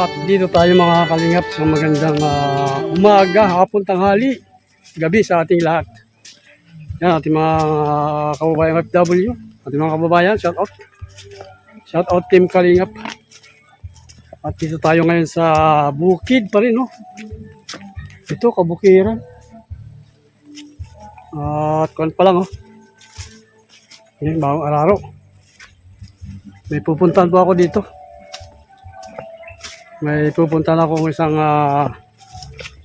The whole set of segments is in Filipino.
At dito tayo mga kalingap sa magandang ah, umaga, hapon, tanghali, gabi sa ating lahat. Yan, ating mga kababayan FW, ating mga kababayan, shout out. Shout out Team Kalingap. At dito tayo ngayon sa bukid pa rin, no? Ito, kabukiran. At kuwan pa lang, oh. Yan, bagong araro. May pupuntahan po ako dito. May pupuntahan ako ng isang ah,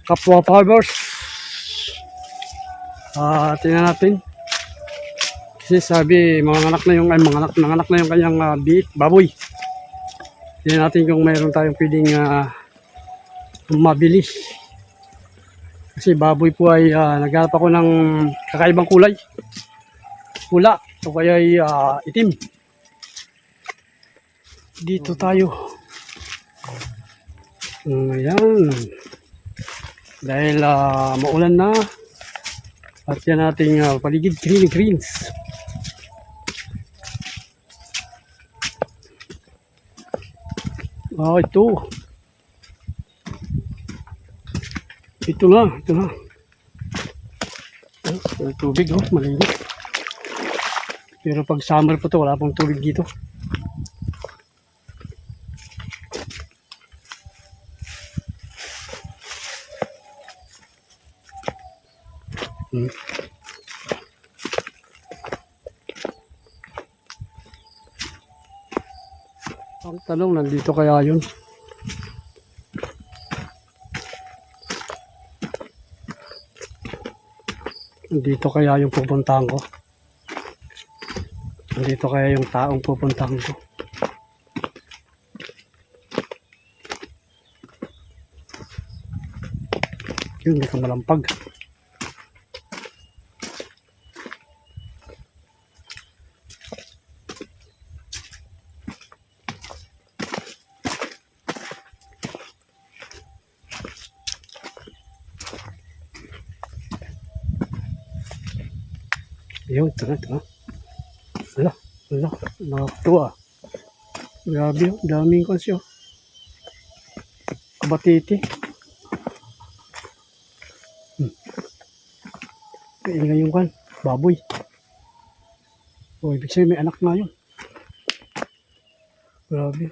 kapwa farmers. Ah, tingnan natin. Kasi sabi, mga anak na yung, ay mga anak, mga anak na yung kanyang ah, biik, baboy. Tingnan natin kung mayroon tayong pwedeng ah, mabili. Kasi baboy po ay ah, naghanap ako ng kakaibang kulay. Pula o kaya ay ah, itim. Dito tayo. Ayan. Dahil ah, maulan na. At yan ating ah, paligid green greens. Ah, ito. Ito na, ito na. Oh, may tubig oh, malinis. Pero pag summer po to, wala pong tubig dito. Hmm. Ang tanong, nandito kaya yun? Nandito kaya yung pupuntahan ko? Nandito kaya yung taong pupuntahan ko? Yun, hindi ka malampag. Na, ito na. Wala, wala, nakakatuwa. Grabe, oh, daming konsyo. Kabatiti. Hmm. Kaingay yung kan, baboy. O, ibig sabihin may anak nga yun. Grabe.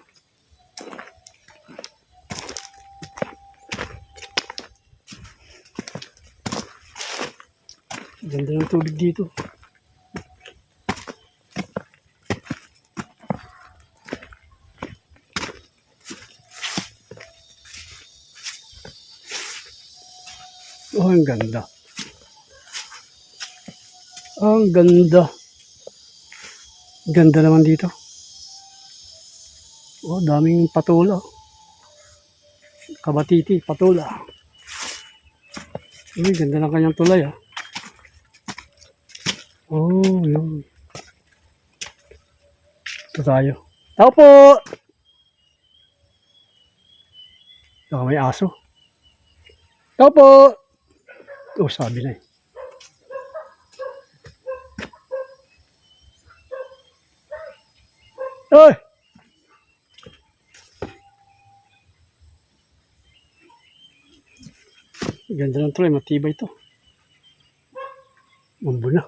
Ganda ng tubig dito. Oh, ang ganda. Ang ganda. Ganda naman dito. Oh, daming patula. Kabatiti, patula. Uy, ganda ng kanyang tulay ah. Oh, yun. Ito tayo. Tao po! Baka may aso. Tao po! Oh, sabi na eh. Oy! Ganda ng tuloy, matibay ito. Mambo na.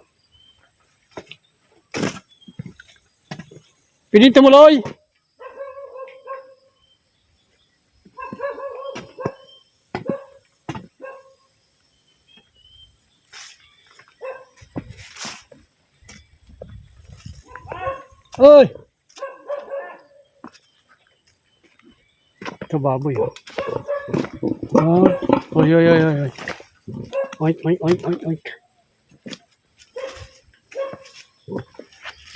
Pinito mo, Loy! Oy! Ito baboy. Oh. Oy, oy, oy, oy. Oink, oink, oink, oink, oink.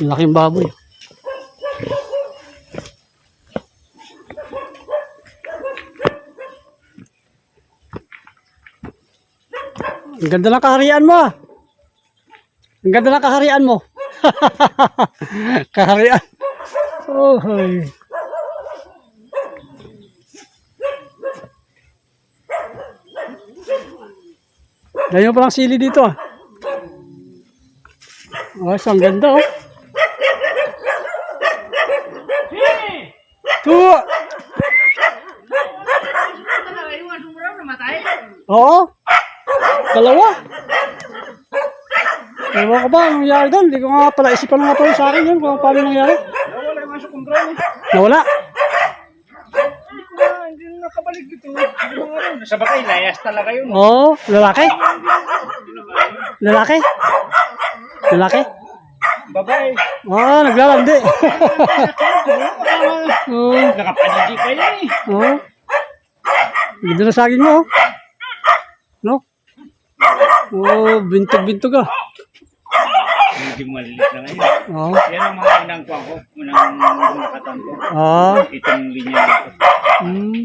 Laking baboy. Ang ganda ng kaharian mo. ah. Ang ganda ng kaharian mo. Kaharian. Oh, hay. Dayo pa lang sili dito ah. Oh, ang ganda oh. Two. Oo. Dalawa. Ewan ko ba, ang nangyari doon? Hindi ko nga pala isipan nga pala sa akin yun kung paano nangyari. Nawala yung aso kong drone. Nawala. Hindi ko na, hindi na nakabalik dito. Hindi mo nga rin. Sa bakay, layas talaga yun. Oo, lalaki. Lalaki. Lalaki. Babae. Oo, naglalandi. Oo. Nakapanigi pa yan eh. Oo. Ganda na saging mo. oh. No? Oo, bintog-bintog ah. Medyo maliliit na ngayon. Oo. Yan ang mga kuha ko. Unang nakatan ko. Ah. Itong linya dito. Hmm.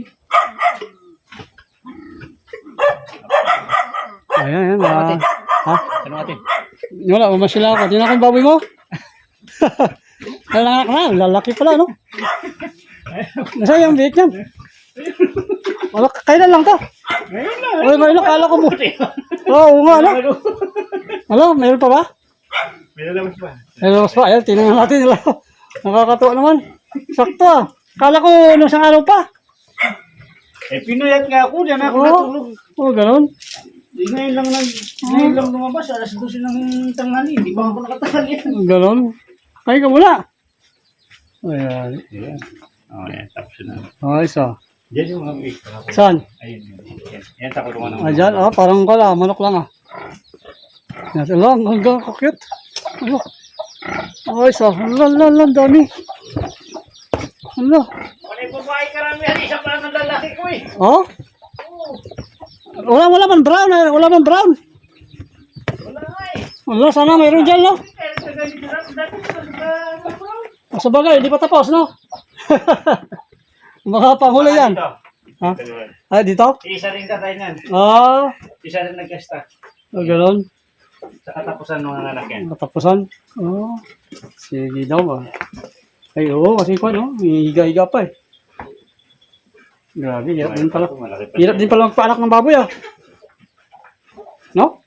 Ayan, ayan. Ah. Ha? Ano natin? Wala, mamasila ako. Tingnan ko yung baboy mo. Lalaki na, lalaki pala, no? Nasaan yung biik yan? Wala, kailan lang to? Ngayon na. Wala, ngayon lang, kala ko mo. Oo, oo nga, no? Ano, mayroon pa ba? May lalabas pa. Mayroon pa, ayan, tingnan natin nila. Nakakatuwa naman. Sakto ah. Kala ko nung isang araw pa. Eh, pinuyat nga ako. Diyan ako Oo. natulog. Oo, ganun. Di ngayon lang, nag, ngayon lang lumabas. Alas 12 ng tanghali. Di ba ako nakatanghali? Ganun. Ay, ka muna. Ayan. Ayan. Oh, yan. Tapos na. Ay, isa. Diyan yung mga. Saan? Ayun. Yan. Yan, takulungan ng Ayan, ah, parang kala, manok lang ah. Yan, lang, hanggang kakit. Ano? Ay, isa. Ala, ala, ala, ang dami. Ano? Wala babae karamihan. Isa pa lang ang lalaki ko eh. Oh? Wala, wala man brown, ah. wala man brown. Wala eh. Wala, sana mayroon dyan, no? Lang. Ko sa Sa bagay, di pa tapos, no? Baka panghuli yan. Ha? Ay, dito? Isa rin tatay niyan. Ah, Isa rin nagkasta. oh, ganun. Sa katapusan ng mga anak yan. Katapusan. Oh, sige daw ba? Ay, oo, kasi ko, no? Higa-higa pa eh. Grabe, hirap din pala. Hirap din pala magpaanak ng baboy, ah. No?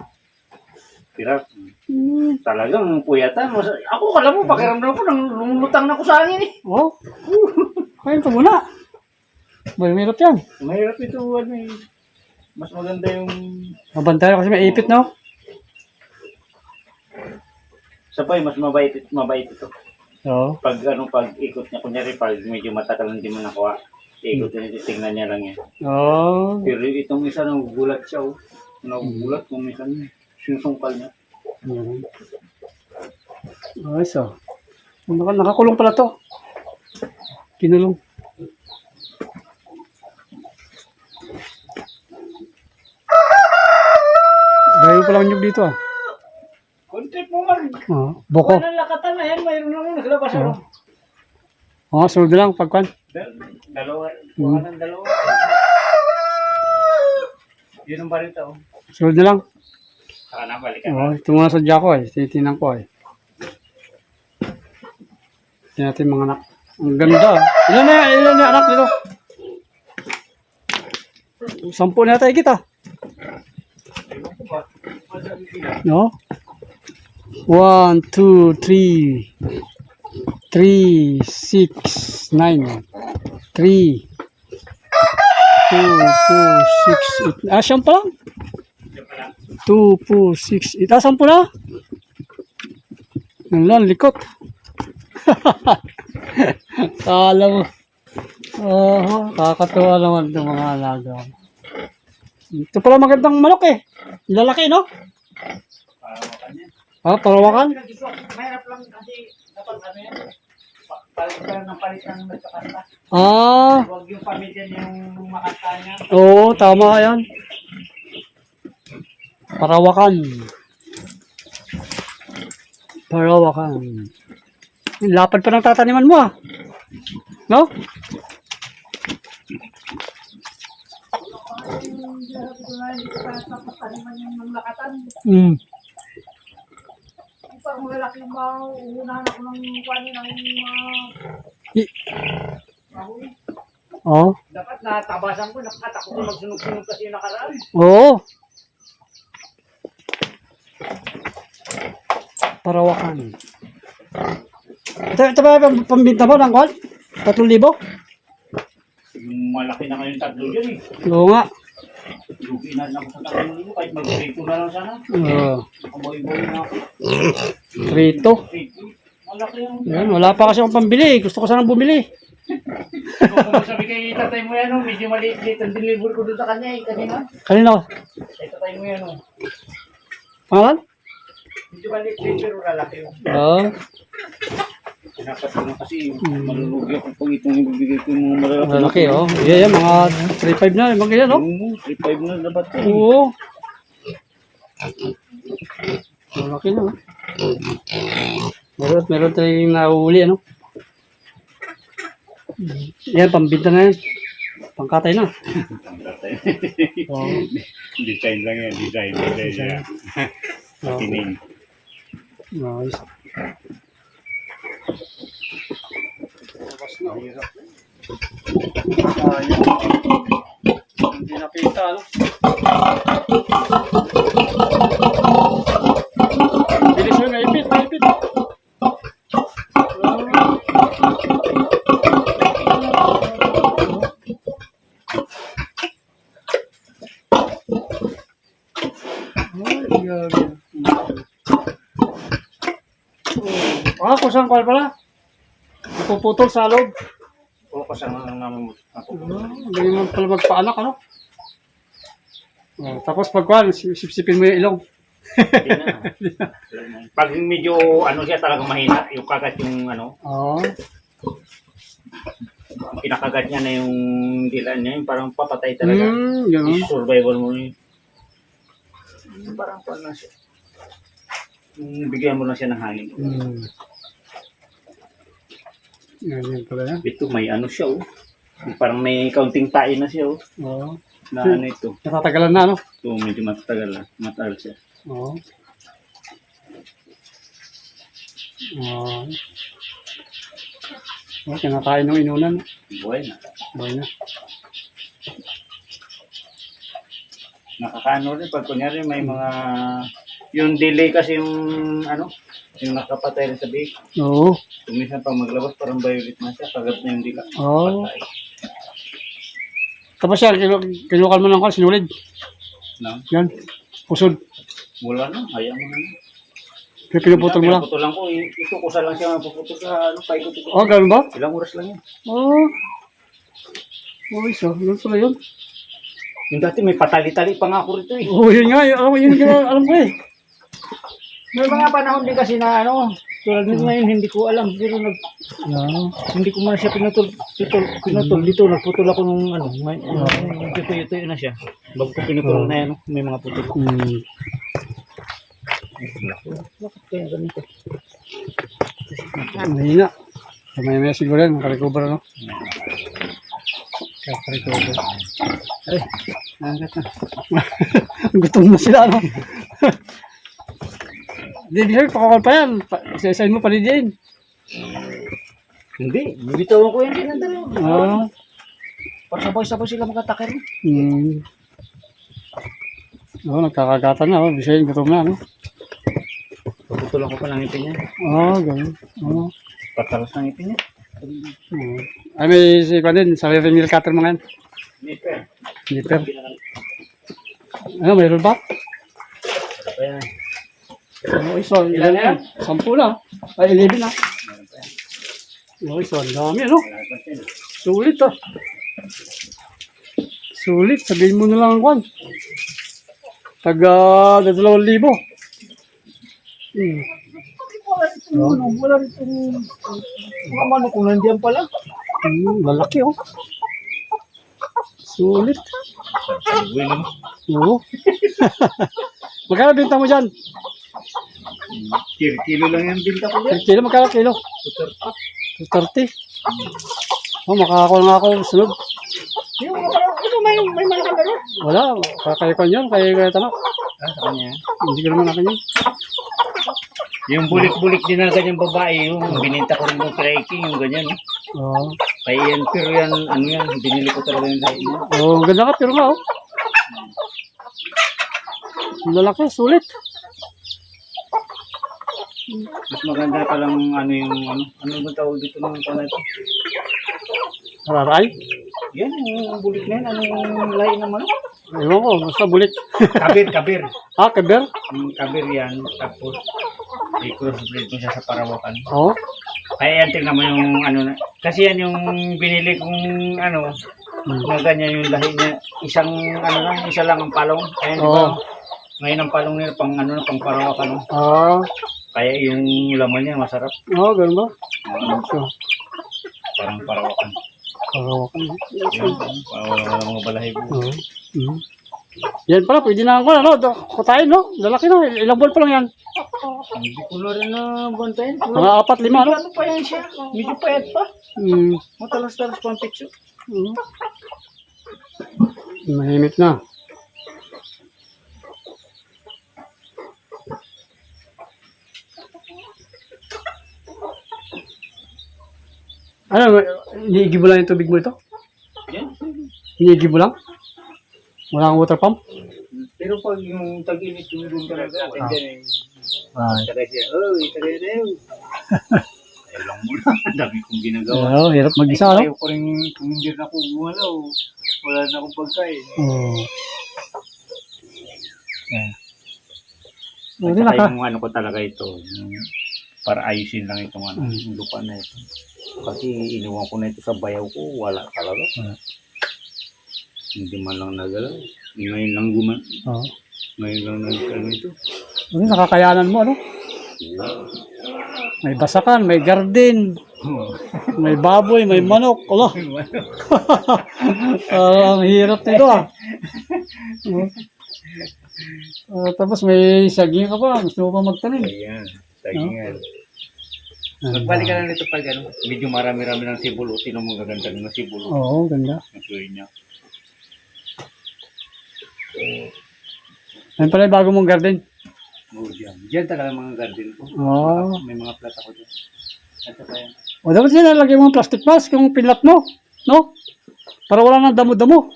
Hirap. Hmm. Talagang puyatan. Ako, kala mo, pakiramdam ko, nang lumulutang na ko sa hangin eh. Oh. Kain ka muna. May hirap yan. Mahirap ito, ano eh. Mas maganda yung... Mabantay kasi may ipit, no? Sa mas mabait, mabait ito. Oo. Pag ano, pag ikot niya, kunyari, pag medyo matagal hindi mo nakuha, ikot niya, titingnan niya lang yan. Oh. Pero itong isa nagugulat siya, oh. Nagugulat kung minsan sinusungkal niya. Hmm. Ayos, oh. Naka, nakakulong pala to. Kinulong. Dahil pala nyug dito, ah. Oh, boko. Walang lakatan na yan, mayroon naman naglabas Oo. ano. Oh, sunod lang pagkwan. Dal- Dalawa, Hmm. buka ng dalawa. Yun ang balita, oh. Sunod na lang. Saka nabalikan. Oh, ito muna sa ko eh. Titinan ko eh. Tingnan natin mga anak. Ang ganda. ah. Ilan na? Ilan na anak dito? Sampu na tayo kita. No? One, two, three. Three, six, nine. Three. Two, two, six, eight. Ah, siyam pa lang. 2, 4, 6, itasan po na. Ang lang, likot. Kala mo. Oo, kakatuwa naman itong mga alaga. Ito pala magandang manok eh. Lalaki, no? Parawakan yan. Ah, parawakan. Mahirap lang kasi dapat ano yan. pa- Palit ka ng palit ng nagkakasta. Ah, Huwag yung pamilya yung makanta niya. oo, tama yan. Parawakan. Parawakan. Lapad pa ng tataniman mo ah. No? Mm. Parang malaki mga uunahan ako ng kwani ng mga I- Oh, dapat natabasan ko, nakatakot ko magsunog-sunog kasi yung nakaraan. oo. Parawakan. Ito, ito ba yung pambinta mo ng kwan? Tatlong libo? Malaki na ngayon tatlo dyan eh. Oo nga. Lang ako sa tagal nito. Kahit mag-rito na lang sana. Oh, Nakaboy-boy na ako. Malaki yung... Yan, wala pa kasi akong pambili. Gusto ko sanang bumili. Kung sabi kay tatay mo yan, oh, medyo maliit-liit ang deliver ko doon sa kanya eh, kanina. Kanina ko. Kay tatay mo yan, oh. Pangalan? Medyo maliit-liit pero lalaki yung. Oo. Dapat mo kasi malulugi ako pag itong ibibigay ko yung mga malalaki. Malaki, oh. Yeah, yan, mga 3.5 na. Mga ganyan, oh. Oo, 3.5 na dapat eh. Oo. Malaki na, oh. Meron, meron tayong nauuli, ano? Yan, pambinta na yan. Pangkatay na. Oo. design lang yan, design. Design yan. Oo. Tining. Nice. Hindi nakita, ano? Bilis mo, naipit, naipit. Ay, grabe. Ah, kusang kwal pala. Napuputol sa loob. Oo, kasama lang namin mo. Ah, Galing mo pala magpaanak, ano? Oh, tapos pag kwan, sipsipin mo yung ilong. Hindi na. Pag medyo ano siya talagang mahina, yung kagat yung ano, Oo. pinakagat niya na yung dila niya, yung parang papatay talaga. Hmm, gano'n. Survival mo yun. Parang pa na siya. Yung bigyan mo lang siya ng hangin. Hmm. Ganyan pala yan. Ito may ano siya oh. Parang may kaunting tae na siya oh. Oo. Na ano ito. Natatagalan na, ano? Ito medyo matagal na. Matagal siya. Oo. Oo. Oh, kinakain ng inunan. Buhay na. Boy na. Nakakaano rin pag kunyari may mga yung delay kasi yung ano yung nakapatay rin sa bake. Oo. Kuminsan pag maglabas parang violet na siya. Kagat na yung dila. Oo. Patay. Tapos yan, kinu kinukal mo ng kwan, sinulid. No? Yan. Pusod. Wala na. Hayaan mo na. Kaya pinuputol mo lang. Pinuputol lang ko. I- Ito kusa lang siya mapuputol sa ano. Paikot-ikot. Oh, ganun ba? Ilang oras lang yan. Oo. Oh. Oh, isa. Ganun pala yun. Yung dati may patali-tali pa nga ako rito eh. Oo, yun nga. Alam mo, yun yung alam ko eh. May mga panahon din kasi na ano, tulad nito ngayon hindi ko alam pero nag, Yeah. hindi ko man siya pinutol, pinutol, pinutol dito nagputol ako nung ano, may ano, tuyo tuyo na siya. Bago ko pinutol na yan, may mga putol. Hmm. Bakit kaya ganito? Mahina. May may siguro yan, makarecover ano. Makarecover. Ay, nangat na. Gutom na sila, ano? Hindi, di sabi, pakakal pa yan. Pa, isa-isahin mo pa rin din. Hindi, bibitawan ko yan din ang dalawa. Oo. Para sabay-sabay sila magkatakir. Hmm. Oo, nagkakagatan na. Oh. Bisaya, gutom na, ano? Putulan ko pa ng ngipin niya. Oo, ganun. Oo. Patalas ng ngipin niya. Oo. Ay, may si pa din. Sabi rin meal cutter mga yan. Nipper. Nipper. Ano, mayroon ba? Ano pa yan? Oo, isa. Ilan na yan? Sampu na. Ay, 11 na. Isa. Ang dami, ano? Sulit, ah. Sulit. Sabihin mo na lang ang kwan. Taga, dalawang libo. Hmm. Ano, wala rin itong mga manok kung nandiyan pala. Hmm, lalaki, oh. Sulit. Oo. Magkano binta mo dyan? Kilo, kilo lang yung binta ko dyan. Kilo, magkano kilo? 230. Oh, makakakuha nga ako sunod. Yung mga ito may, may malaking laro. Wala, kaya ko yun, kaya kaya tanong. Ah, sa kanya. Hindi ko naman akin yun. Yung bulik-bulik din na ganyang babae, yung bininta ko rin ng striking, yung ganyan. Oo. Kaya yan, pero yan, ano yan, binili ko talaga yung sa inyo. Oh, ganda ka, pero nga, oh. Lalaki, sulit. Mas maganda pa lang ano yung, ano, ano ba tawag dito ng ano ito? Raray. Yan, yung bulik na yan, ano yung lahi ng manok? Ewan ko, basta bulik. Kabir, kabir. ah, keber? Yung kabir yan, tapos i-crossbreed mo siya sa parawakan. Oo. Kaya yan, tingnan mo yung ano na. Kasi yan yung binili kong ano, Hmm. na ganyan yung lahi niya. Isang ano lang, isa lang ang palong. Ayan, di ba? Oo. Ngayon ang palong nila pang ano, pang parawakan. no? Ah, Kaya yung laman niya masarap. oo, ganun ba? So, Parang parawakan. karawakan. Yun, Parang mga balahibo. Oo. Mhm. Yan pala, pwede na ako, ano, kutayin, no? Lalaki na, ilang buwan pa lang yan. Hindi ko na rin na bantayan. Mga apat, lima, no? Ano pa yan siya? Medyo payat pa. Hmm. Matalas-talas pa ang picture. Mhm. Mahimik na. Ano, iniigibo lang yung tubig mo ito? Yan. Iniigibo lang? Wala kang water pump? Pero pag yung tag-init yung doon talaga, natin dyan eh. Ah. Tagay siya, oh, tagay na yun. Ayaw lang muna. Dami kong ginagawa. Oo, hirap mag-isa, no? Ayaw ko rin kung hindi na ako gumalaw. Wala na akong pagkain. Oo. Yeah. Hindi At saka ka. yung ano ko talaga ito, yung para ayusin lang itong ano, Mm. yung lupa na ito. Kasi iniwan ko na ito sa bayaw ko, wala talaga. Wala. Hindi man lang nagalaw. Ngayon lang guman, Oo. ngayon lang nagkaroon ito. Hindi, nakakayanan mo, ano? May basakan, may garden, may baboy, may manok. Ah, ang hirap nito ah. Ah, tapos may saging ka pa, gusto mo pa magtanim. Ayan, sagingan. Magbalik ka na nito pag ano, medyo marami-rami ng sibulo, sino mo gaganda ng sibulo. Oo, ganda. Suwi niya. Yan pala yung bago mong garden. Oh, diyan. Diyan talaga mga garden ko. Oo. May mga plat ako dyan. Ito pa yan. O dapat sinalagay mo ang plastic mask kung pinlat mo. No? Para wala nang damo-damo.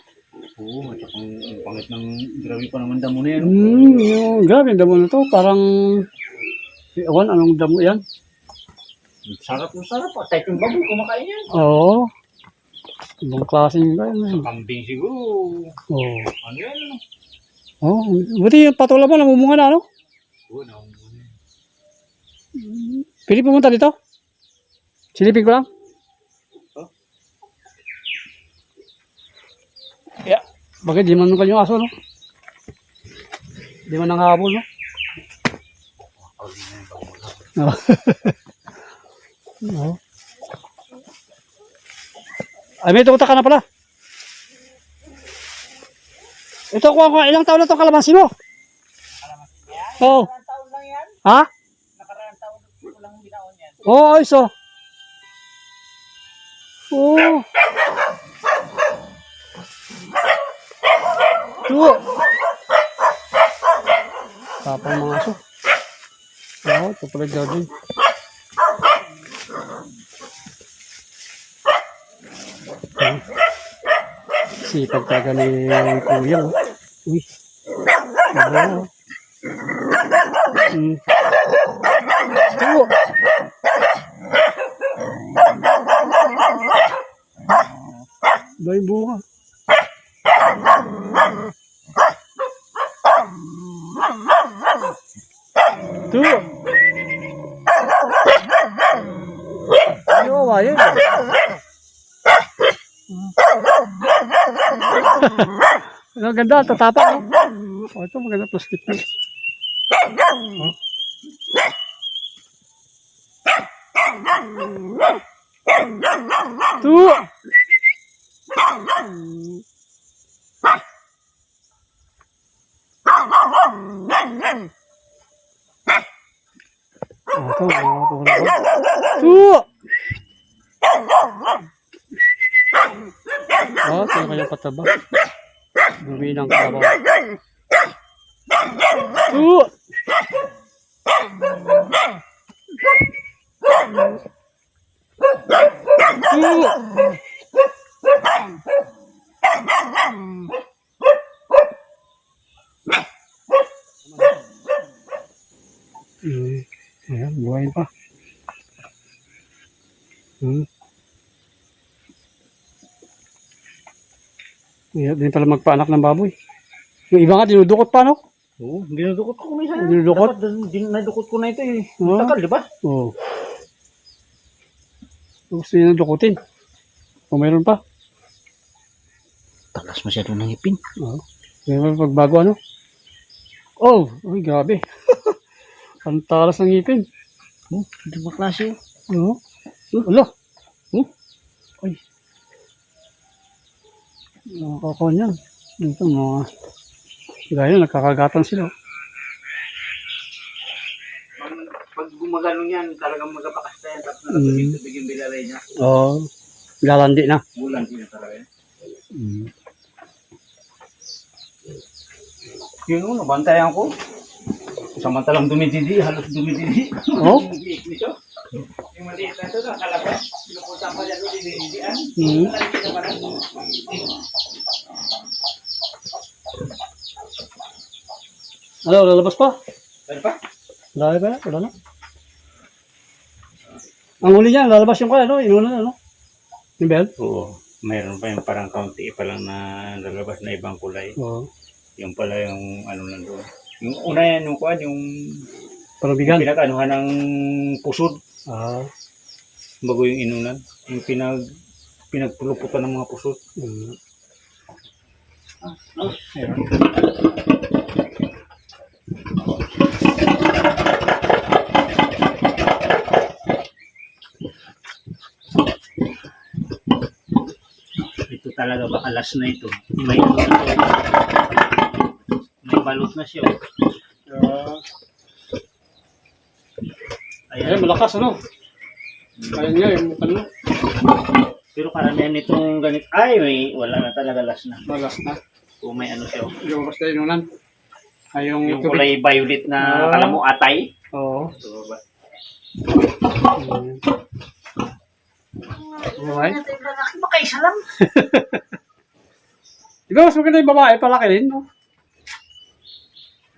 Oo, at saka ang ang pangit ng grabe pa naman damo na yan. Hmm, yung, grabe, yung damo na to. Parang, ewan, anong damo yan? Sarap ng sarap. ah. Kahit yung baboy, kumakain yan. Oo. Ibang klaseng ganyan. Kambing siguro. Oo. Ano yan? ano? Oh, buti yung patola mo namumunga na, ano? Oo, naman. Pili pumunta dito? Silipin ko lang. Oh. Yeah. Bakit di man yung aso, no? Di man nanghabol, no? Oo. Oo. Ay, may tuta ka na pala. Ito, kuha ko. Ilang taon na itong kalamansi mo? Oo. taon lang yan. Ha? Nakaraan taon ko lang binaon yan. Oo, oh. Oo. Tuwo. Tapang mga aso. Oo, ito pala garden. Sipag talaga ni Kuya. oh. Uy. Oo. Hmm. Tuwo. Dahil bunga. Ito. Ano ba yun? Ang ganda, tatapak. Oh. oh, ito maganda plastic. Oh. Ito. Oh, ito, mga puhunan ko. Ito! Oh, ito kaya pataba. Dumi ng kabaw. Ito! Ito! Hmm. Ayan, buhay pa. Hmm. Ayan, din pala magpaanak ng baboy. Yung iba nga, dinudukot pa, no? Oo, dinudukot ko na isa. Dinudukot? Dapat din, nadukot ko na ito eh. Oo. Tagal, di ba? Oo. Gusto nyo dukutin. Kung mayroon pa. Talas masyado ng ipin. Oo. Mayroon pagbago, ano? Oh, uy, grabe. Ang talas ng ngipin. Oh, hindi ba klase? Oo. Wala. Oh. Ay. Nakakakuha niyan. Dito, mga... Gaya, nagkakagatan sila. Pag gumagano yan, talagang magpapakas na yan. Tapos Mm. nakatubig tubig yung niya. Oo. Lalandi na. Bulan sila talaga yan. Mm. Yun o, nabantayan ko. Samantalang dumididi, halos dumididi. Oh? Yung nito. Yung maliit na ito, nakalabas. Pinupunta pa dyan doon, dinididian. Mm. Ano, lalabas pa? Ano pa? Wala ba? Wala na. Ang huli niya, lalabas yung kaya, no? Inuna na, no? Yung bell? Oo. Mayroon pa yung parang kaunti pa lang na lalabas na ibang kulay. Oo. Yung pala yung ano nandun. Yung una yan, yung kuhan, yung Parubigan. pinag-anuhan ng pusod. Ah. Bago yung inunan. Yung pinag pinagpuluputan ng mga pusod. Mm. Ayun. Ito talaga baka last na ito. May. May balot na siya. oh. Ay, Ayan. Malakas, ano? Kaya niya, yung ano, Pero karamihan nitong ganit. Ay, may, wala na talaga last na. malas na. Kung may ano siya. oh. Yung basta inunan. Ay, yung, Yung tubig. kulay violet na Ah. kala mo atay. Oo. So, ba? Mm. Alright. lalaki ba kaisa lang? Di ba mas maganda yung babae, palakihin, no?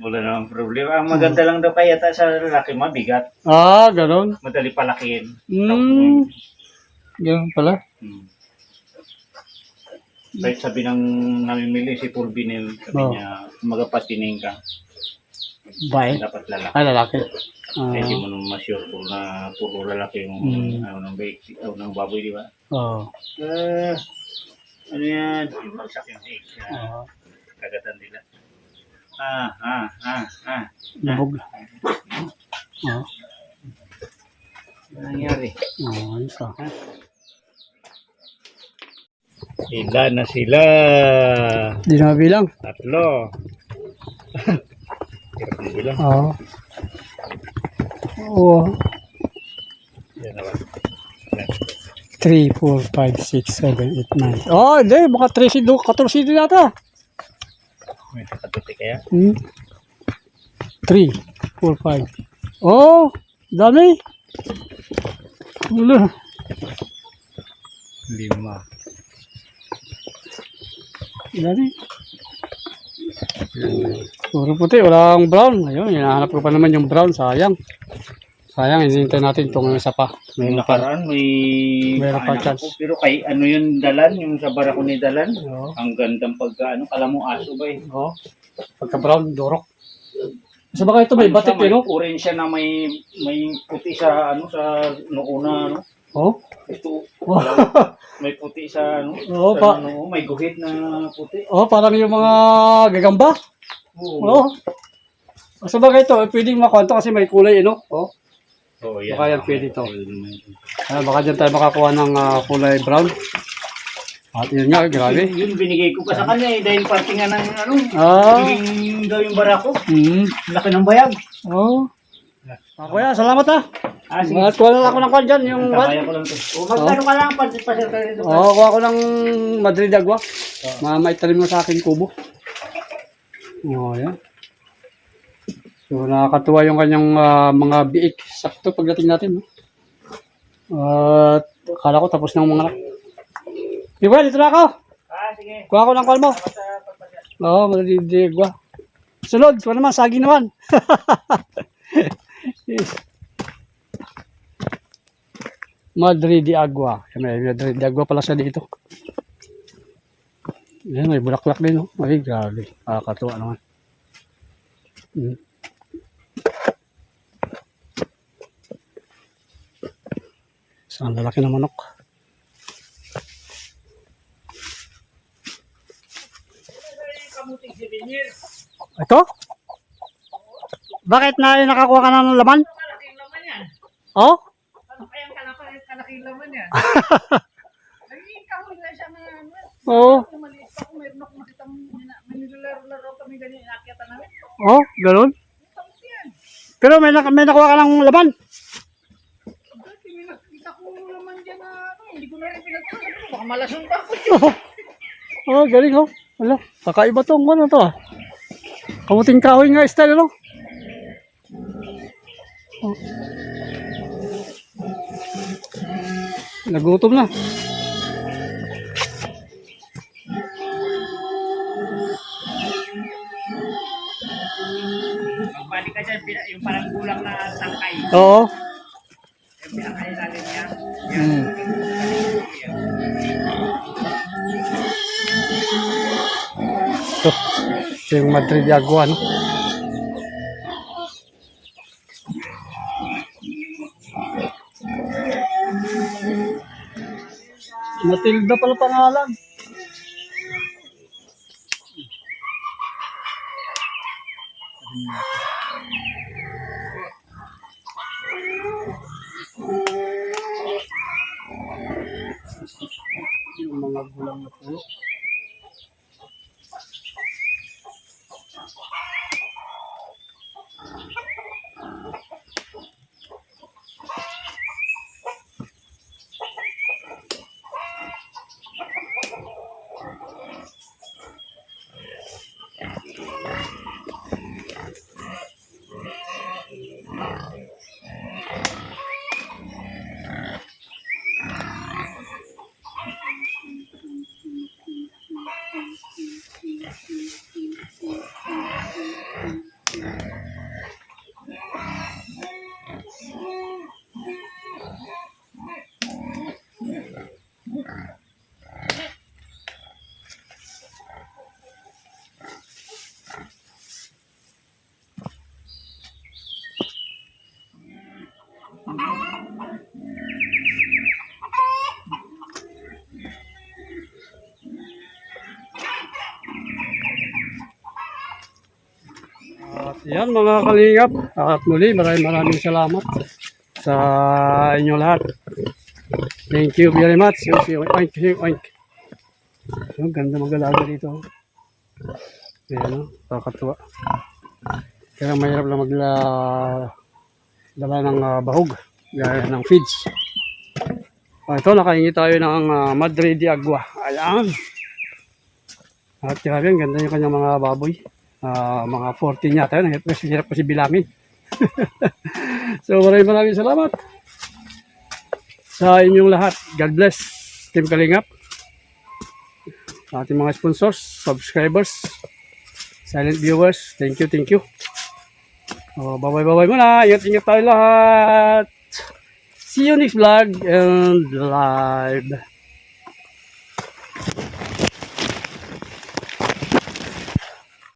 Wala namang problema. Ang maganda lang daw pa yata sa lalaki, mabigat. Ah, ganon. Madali palakihin. Hmm. Ganon pala. Hmm. Kahit sabi ng namimili si Pulbinil, sabi Oh. niya, magapatining ka, Bae. dapat lalaki. Ay, lalaki. Ah, Kaya hindi mo naman ma-sure kung na puro lalaki yung Hmm. ano, ng, bake, oh, ng baboy, di ba? Oo. Eh, ano yan? Yung bagsak yung egg. Oo. Kagatan nila. Ah, ah, ah, ah. Nabog. Oo. Ano nangyari? Oo, ayos ah. Sila na sila. Di na bilang. Tatlo. Hirap na bilang. Oo. Oo. Yan na ba? 3, 4, 5, 6, 7, 8, 9. Oh, hindi. Baka 13, 14 din yata. May nakatuti kaya? Hmm. 3, 4, 5. Oh, dami. Ulo. Lima. Dami. Puro puti, walang brown. Ayun, hinahanap ko pa naman yung brown. Sayang. Sayang, hinihintay natin itong isa pa. May nakaraan, may... Meron pa chance. ako. Pero kay ano yung dalan, yung sa barako ni dalan, Oo. ang gandang pagka, ano, kala mo aso ba eh. Oh. Pagka brown, durok. Sa baka ito may batik, may eh, no? orange siya na may may puti sa ano sa noona ano. Oh. Ito may puti sa ano. Oo, sa pa. ano, may guhit na puti. Oh, parang yung mga gagamba. Oo. Oh. Sa bagay ito, eh, pwedeng makwento kasi may kulay, eh, no? Oh. Oh, Baka yan pwede to. Ah, baka dyan tayo makakuha ng ah, kulay brown. At yun nga, grabe. Yun binigay ko pa sa kanya eh dahil party nga ng ano. Ah. Biging daw yung barako. Hmm. Laki ng bayag. Oh. Ah, kuya, salamat ah. Ah, sige. Kuha na lang ako ng kwan dyan, yung what? Kaya ko lang to. O magkano ka lang pa pa ka dito. Oo, kuha ko ng Madrid Agua. Ma maitalim mo sa akin kubo. Oo, yan. So, nakakatuwa yung kanyang ah, mga biik. Sakto pagdating natin. No? At akala ko tapos na ang mga anak. Di ba, dito na ako. Ah, sige. Kuha ko ng call mo. Basta pagpasya. Oo, Madrid Agua. Sunod, kuha naman, sagi naman. yes. Madrid de Agua. May Madrid de Agua pala siya dito. Yan, may bulaklak din, no? Ay, grabe. Nakakatuwa naman. Hmm. Isang lalaki na manok. Ito? Bakit na nakakuha ka na ng laman? Malaking laman yan. Oh? Ano kayang kalaking laman yan? Ay, kahoy na siya mga ano. Oo. Yung maliit pa ako, mayroon ako makita may nilalaro-laro kami ganyan, inakyatan namin. Oh, ganun. Pero may, may nakuha ka ng laman. Dati may nakita ko laman dyan na ano, hindi ko na rin pinagpapalaro. Baka malasong pa ako. Oh, galing oh. Wala, kakaiba tong ano to ah. Kamuting kahoy nga style ano? Oh. Nagutom na. Magbalik ka dyan, yung parang kulang na tangkay. Oo. Yung pinakailalim niya. Hmm. Ito. Ito yung Madrid Agua, no? Matilda pala pangalan. Oh. Yan mga kalingap. At muli maraming maraming salamat sa inyo lahat. Thank you very much. Oink, si Oink. Ang ganda mag-alaga dito. Ayan o, kakatuwa. Kaya mahirap lang magla dala ng ah, bahog. Gaya ng feeds. Ah, ito, nakahingi tayo ng uh, Madrid de Agua. Ayan. At grabe, ang ganda yung kanyang mga baboy. Ah, mga 14 yata yun. Kasi, hirap kasi bilangin. so maraming maraming salamat sa inyong lahat. God bless. Team Kalingap. Sa ating mga sponsors, subscribers, silent viewers. Thank you, thank you. Oh, bye-bye, bye-bye muna. Ingat-ingat tayo lahat. See you next vlog and live.